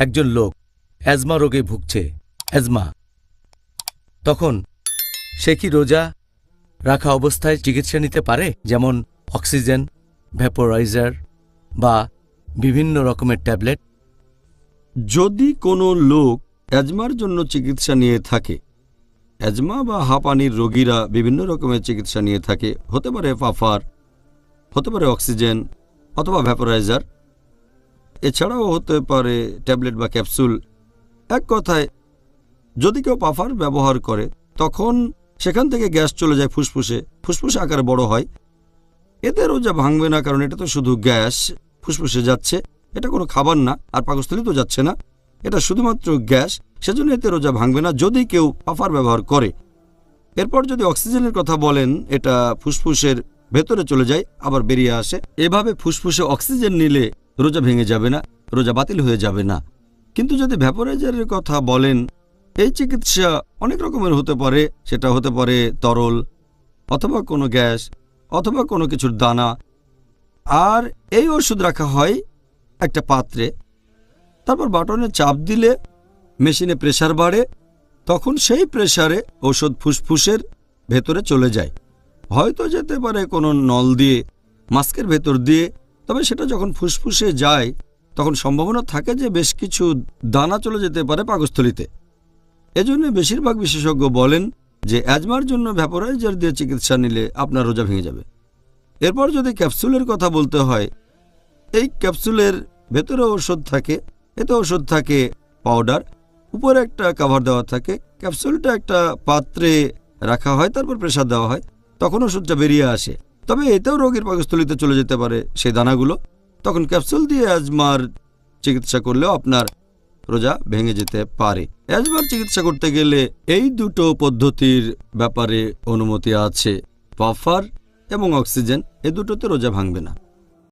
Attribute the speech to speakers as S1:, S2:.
S1: একজন লোক অ্যাজমা রোগে ভুগছে অ্যাজমা তখন সে কি রোজা রাখা অবস্থায় চিকিৎসা নিতে পারে? যেমন অক্সিজেন, ভ্যাপোরাইজার বা বিভিন্ন রকমের ট্যাবলেট।
S2: যদি কোনো লোক অ্যাজমার জন্য চিকিৎসা নিয়ে থাকে অ্যাজমা বা হাঁপানির রোগীরা বিভিন্ন রকমের চিকিৎসা নিয়ে থাকে, হতে পারে পাফার হতে পারে অক্সিজেন অথবা ভ্যাপোরাইজার। এছাড়াও হতে পারে ট্যাবলেট বা ক্যাপসুল। এক কথায়, যদি কেউ পাফার ব্যবহার করে, তখন সেখান থেকে গ্যাস চলে যায় ফুসফুসে। ফুসফুসে আকারে বড় হয়। এতে রোজা ভাঙবে না, কারণ এটা তো শুধু গ্যাস, ফুসফুসে যাচ্ছে। এটা কোনো খাবার না, আর পাকস্থলিতেও যাচ্ছে না। এটা শুধুমাত্র গ্যাস, সেজন্য এতে রোজা ভাঙবে না, যদি কেউ পাফার ব্যবহার করে। এরপর যদি অক্সিজেনের কথা বলেন, এটা ফুসফুসের ভেতরে চলে যায়, আবার বেরিয়ে আসে। এভাবে ফুসফুসে অক্সিজেন নিলে রোজা ভেঙে যাবে না, রোজা বাতিল হয়ে যাবে না। কিন্তু যদি ভ্যাপোরাইজারের কথা বলেন, এই চিকিৎসা অনেক রকমের হতে পারে, সেটা হতে পারে তরল অথবা কোনো গ্যাস অথবা কোনো কিছুর দানা। আর এই ওষুধ রাখা হয় একটা পাত্রে, তারপর বাটনে চাপ দিলে মেশিনে প্রেশার বাড়ে, তখন সেই প্রেশারে ওষুধ ফুসফুসের ভেতরে চলে যায়। হয়তো যেতে পারে কোনো নল দিয়ে, মাস্কের ভেতর দিয়ে তবে সেটা যখন ফুসফুসে যায়, তখন সম্ভাবনা থাকে যে বেশ কিছু দানা চলে যেতে পারে পাকস্থলিতে। এজন্য বেশিরভাগ বিশেষজ্ঞ বলেন যে অ্যাজমার জন্য ভ্যাপোরাইজার দিয়ে চিকিৎসা নিলে আপনার রোজা ভেঙে যাবে। এরপর যদি ক্যাপসুলের কথা বলতে হয়, এই ক্যাপসুলের ভেতরে ওষুধ থাকে, এতে ওষুধ থাকে পাউডার, উপরে একটা কাভার দেওয়া থাকে, ক্যাপসুলটা একটা পাত্রে রাখা হয়, তারপর প্রেসার দেওয়া হয়, তখন ওষুধটা বেরিয়ে আসে। তবে এতেও রোগীর পাকস্থলিতে চলে যেতে পারে সেই দানাগুলো। তখন ক্যাপসুল দিয়ে অ্যাজমার চিকিৎসা করলেও আপনার রোজা ভেঙে যেতে পারে। অ্যাজমার চিকিৎসা করতে গেলে এই দুটো পদ্ধতির ব্যাপারে অনুমতি আছে, পাফার এবং অক্সিজেন। এ দুটোতে রোজা ভাঙবে না।